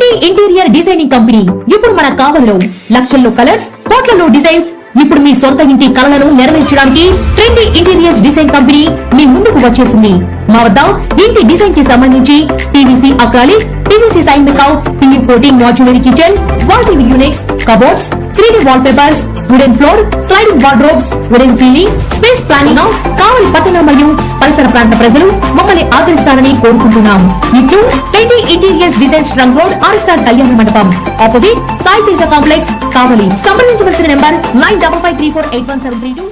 be trendy interior designing company. ఇప్పుడు మన కావల్లో లక్షల్లో కలర్స్ కోట్లలో డిజైన్స్. ఇప్పుడు మీ సొంత ఇంటి కలలను నెరవేర్చడానికి ట్రెండీ ఇంటీరియర్స్ డిజైన్ కంపెనీ మీ ముందుకు వచ్చేసింది. మా వద్ద ఇంటి డిజైన్కి సంబంధించి PVC acrylic PVC sign make out PU coating modular kitchen wall TV units cupboards three D wallpapers wooden floor sliding wardrobes wooden ceiling space planning Kavali పట్టణ మరియు పరిసర ప్రాంత ప్రజలు మమ్మల్ని ఆదరిస్తారని కోరుకుంటున్నాం. ఇట్లు twenty interiors design trunk road RSR Kalyana Mandapam opposite Sai Teja complex Kavali సంప్రదించవలసిన number nine double five three four eight one seven three two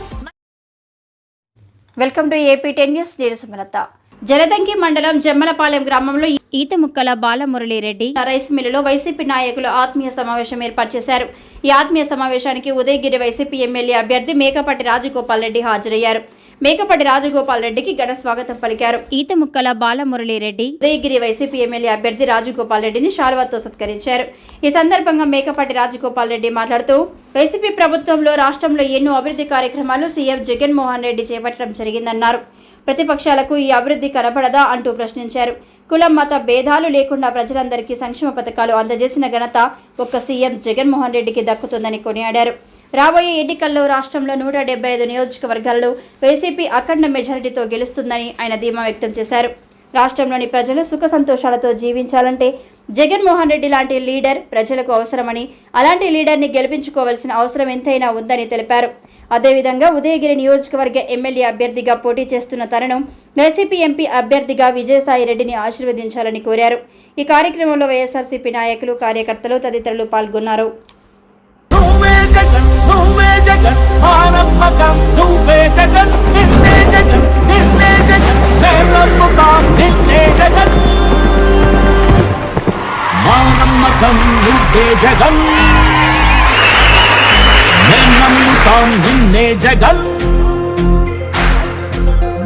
welcome to AP ten news నేను సుమలత. జలదంకి మండలం జమ్మలపాలెం గ్రామంలో ఈతముక్కల బాలమురళిరెడ్డి రైస్ మిల్లులో వైసీపీ నాయకులు ఆత్మీయ సమావేశం ఏర్పాటు చేశారు. ఈ ఆత్మీయ సమావేశానికి ఉదయగిరి వైసీపీ ఎమ్మెల్యే అభ్యర్థి మేకపాటి రాజగోపాల్ రెడ్డి హాజరయ్యారు. మేకపాటి రాజగోపాల్ రెడ్డికి ఘన స్వాగతం పలికారు. ఈతముక్కల బాలమురళిరెడ్డి ఉదయగిరి వైసీపీ ఎమ్మెల్యే అభ్యర్థి రాజగోపాల్ రెడ్డిని శాల్వాతో సత్కరించారు. ఈ సందర్భంగా మేకపాటి రాజగోపాల్ రెడ్డి మాట్లాడుతూ వైసీపీ ప్రభుత్వంలో రాష్ట్రంలో ఎన్నో అభివృద్ధి కార్యక్రమాలు సీఎం జగన్మోహన్ రెడ్డి చేపట్టడం జరిగిందన్నారు. ప్రతిపక్షాలకు ఈ అభివృద్ధి కనబడదా అంటూ ప్రశ్నించారు. కులం మత భేదాలు లేకుండా ప్రజలందరికీ సంక్షేమ పథకాలు అందజేసిన ఘనత ఒక్క సీఎం జగన్మోహన్ రెడ్డికి దక్కుతుందని కొనియాడారు. రాబోయే ఎన్నికల్లో రాష్ట్రంలో నూట డెబ్బై ఐదు నియోజకవర్గాల్లో వైసీపీ అఖండ మెజారిటీతో గెలుస్తుందని ఆయన ధీమా వ్యక్తం చేశారు. రాష్ట్రంలోని ప్రజలు సుఖ సంతోషాలతో జీవించాలంటే జగన్మోహన్ రెడ్డి లాంటి లీడర్ ప్రజలకు అవసరమని అలాంటి లీడర్ని గెలిపించుకోవాల్సిన అవసరం ఎంతైనా ఉందని తెలిపారు. అదేవిధంగా ఉదయగిరి నియోజకవర్గ ఎమ్మెల్యే అభ్యర్థిగా పోటీ చేస్తున్న తనను వైసీపీ ఎంపీ అభ్యర్థిగా విజయసాయి రెడ్డిని ఆశీర్వదించాలని కోరారు. ఈ కార్యక్రమంలో వైఎస్ఆర్సీపీ నాయకులు కార్యకర్తలు తదితరులు పాల్గొన్నారు. నువ్వే జగన్ నువ్వే జగన్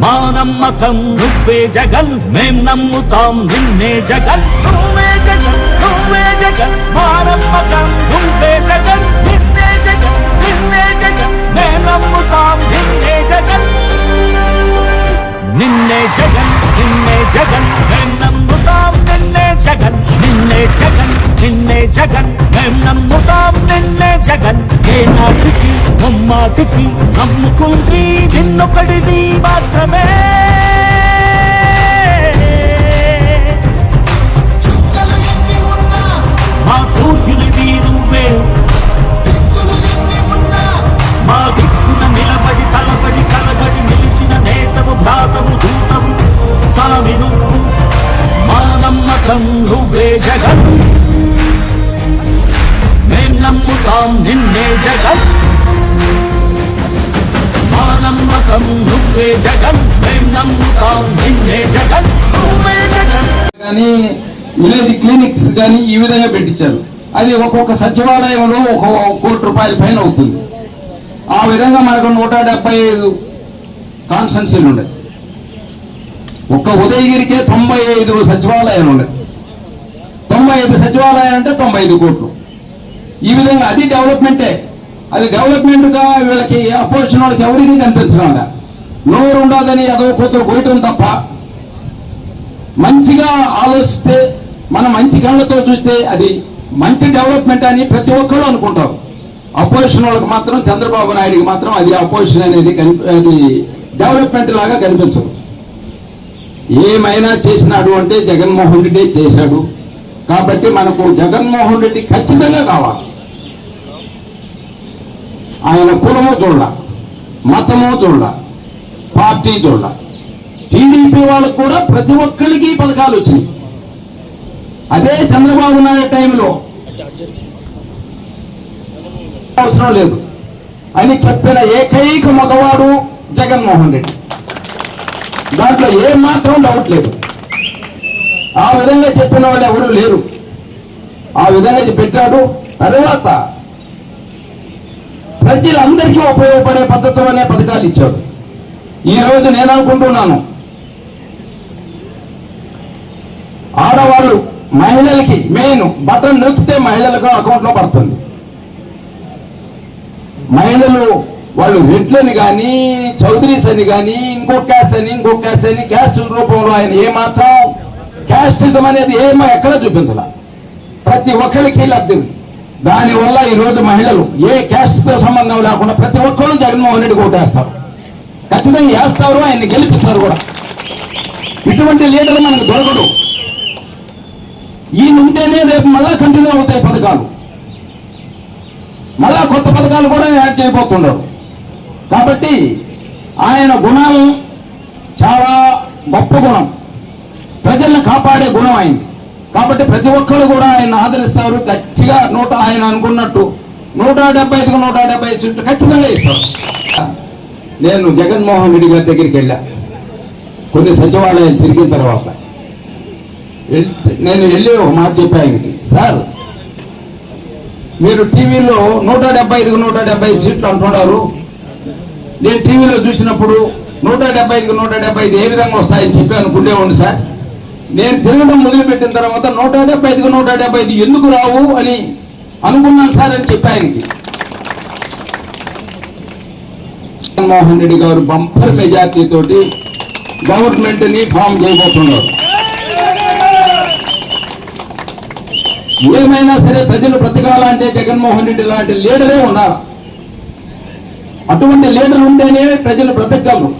మానమ్మకం నువ్వే జగన్ నిన్నే జగన్ నిన్నే జగన్ నువ్వే జగన్ మేం నమ్ముతాం నిన్నే జగన్ నువ్వే జగన్ నువ్వే జగన్ మానమ్మకం నువ్వే జగన్ నిన్నే జగన్ నిన్నే జగన్ మేం నమ్ముతాం నిన్నే జగన్ నిన్నే జగన్ నిన్నే జగన్ మేం నమ్ముతాం నిన్నే జగన్ నిన్నే జగన్ నిన్నే జగన్ మేం నమ్ముతాం నిన్నే జగన్. ఏ నాటికి ముమ్మాటికి నమ్ముకుంది నిన్నొకడిది మాత్రమే. జగన్ మేం నమ్ముతాం నిన్నే జగన్. నువ్వే జగన్ కానీ విలేజ్ క్లినిక్స్ కానీ ఈ విధంగా పెట్టించారు. అది ఒక్కొక్క సచివాలయంలో ఒక కోటి రూపాయల పైన అవుతుంది. ఆ విధంగా మనకు నూట డెబ్బై ఐదు కాన్స్టెన్సీలు ఉన్నాయి. ఒక్క ఉదయగిరికే తొంభై ఐదు సచివాలయాలు ఉన్నాయి. తొంభై ఐదు సచివాలయాలు అంటే తొంభై ఐదు కోట్లు. ఈ విధంగా అది డెవలప్మెంటే. అది డెవలప్మెంట్గా వీళ్ళకి అపోజిషన్ వాళ్ళకి ఎవరికి కనిపించడం నోరుండదని నోరు ఉండదని అదో కూతురు కొయ్యటం తప్ప మంచిగా ఆలోచిస్తే మనం మంచి కళ్ళతో చూస్తే అది మంచి డెవలప్మెంట్ అని ప్రతి ఒక్కరు అనుకుంటారు. అపోజిషన్ వాళ్ళకి మాత్రం చంద్రబాబు నాయుడికి మాత్రం అది అపోజిషన్ అనేది అది డెవలప్మెంట్ లాగా కనిపించదు. ఏమైనా చేసినాడు అంటే జగన్మోహన్ రెడ్డి చేశాడు. కాబట్టి మనకు జగన్మోహన్ రెడ్డి ఖచ్చితంగా కావాలి. ఆయన కులము చూడ మతము చూడ పార్టీ చూడ టీడీపీ వాళ్ళకు కూడా ప్రతి ఒక్కరికి పథకాలు వచ్చినాయి. అదే చంద్రబాబు నాయుడు టైంలో. అవసరం లేదు. అని చెప్పిన ఏకైక మగవాడు జగన్మోహన్ రెడ్డి. దాంట్లో ఏ మాత్రం డౌట్ లేదు. ఆ విధంగా చెప్పిన వాళ్ళు ఎవరు లేరు. ఆ విధంగా పెట్టాడు. తర్వాత ప్రజలందరికీ ఉపయోగపడే పద్ధతిలోనే పథకాలు ఇచ్చాడు. ఈ రోజు నేను అనుకుంటున్నాను ఆడవాళ్ళు మహిళలకి మెయిన్ బటన్ నొక్కితే మహిళలకు అకౌంట్లో పడుతుంది. మహిళలు వాళ్ళు రెడ్లని కానీ చౌదరీస్ అని కానీ ఇంకో క్యాస్ట్ అని ఇంకో క్యాస్ట్ అని క్యాస్ట్ రూపంలో ఆయన ఏమాత్రం క్యాస్టిజం అనేది ఏమో ఎక్కడ చూపించాల. ప్రతి ఒక్కరికి లబ్ధి దానివల్ల ఈరోజు మహిళలు ఏ క్యాస్ట్తో సంబంధం లేకుండా ప్రతి ఒక్కరు జగన్మోహన్ రెడ్డి కొట్టేస్తారు ఖచ్చితంగా వేస్తారు ఆయన్ని గెలిపిస్తారు కూడా. ఇటువంటి లీడర్లు మనకు దొరకడు ఈయన ఉంటేనే రేపు మళ్ళా కంటిన్యూ అవుతాయి పథకాలు. మళ్ళా కొత్త పథకాలు కూడా యాడ్ చేయబోతున్నారు కాబట్టి ఆయన గుణాలు చాలా గొప్ప గుణం. ప్రజల్ని కాపాడే గుణం అయింది కాబట్టి ప్రతి ఒక్కరు కూడా ఆయన ఆదరిస్తారు. గట్టిగా నూట ఆయన అనుకున్నట్టు నూట డెబ్బై ఐదుకు నూట డెబ్బై సీట్లు ఖచ్చితంగా ఇస్తారు. నేను జగన్మోహన్ రెడ్డి గారి దగ్గరికి వెళ్ళా. కొన్ని సచివాలయాలు తిరిగిన తర్వాత. నేను వెళ్ళి ఒక మాట చెప్పా ఆయనకి. సార్ మీరు టీవీలో నూట డెబ్బై ఐదుకు నూట డెబ్బై సీట్లు అంటున్నారు. నేను టీవీలో చూసినప్పుడు నూట డెబ్బై ఐదుకు నూట డెబ్బై ఐదు ఏ విధంగా వస్తాయని చెప్పి అనుకునేవాడిని సార్. నేను తిరగడం మొదలుపెట్టిన తర్వాత నూట డెబ్బై ఐదుకు నూట డెబ్బై ఐదు ఎందుకు రావు అని అనుకున్నాను సార్ అని చెప్పాయనికి ఆయనకి జగన్మోహన్ రెడ్డి గారు బంపర్ మెజార్టీ తోటి గవర్నమెంట్ని ఫామ్ చేయబోతున్నారు. ఏమైనా సరే ప్రజలు బ్రతకాలంటే జగన్మోహన్ రెడ్డి లాంటి లీడరే ఉండాలి. అటువంటి లీడర్ ఉంటేనే ప్రజలు బ్రతకగలరు.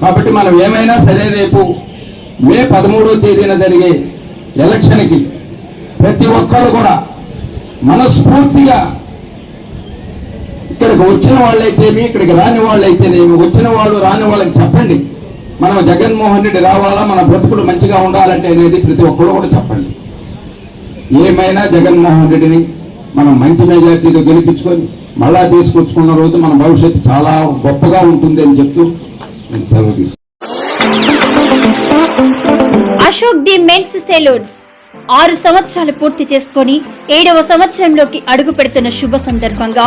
కాబట్టి మనం ఏమైనా సరే రేపు మే పదమూడో తేదీన జరిగే ఎలక్షన్కి ప్రతి ఒక్కరు కూడా మనస్ఫూర్తిగా ఇక్కడికి వచ్చిన వాళ్ళైతేమి ఇక్కడికి రాని వాళ్ళైతేనేమి వచ్చిన వాళ్ళు రాని వాళ్ళకి చెప్పండి. మనం జగన్మోహన్ రెడ్డి రావాలా మన బ్రతుకులు మంచిగా ఉండాలంటే అనేది ప్రతి ఒక్కరు కూడా చెప్పండి. ఏమైనా జగన్మోహన్ రెడ్డిని మనం మంచి మెజార్టీతో గెలిపించుకొని మళ్ళా తీసుకొచ్చుకున్న రోజు మన భవిష్యత్తు చాలా గొప్పగా ఉంటుంది అని చెప్తూ నేను సెలవు తీసుకున్నాను అశోక్ ది మెన్స్ సెలూన్స్. ఆరు సంవత్సరాలు పూర్తి చేసుకొని ఏడవ సంవత్సరంలోకి అడుగు పెడుతున్న శుభ సందర్భంగా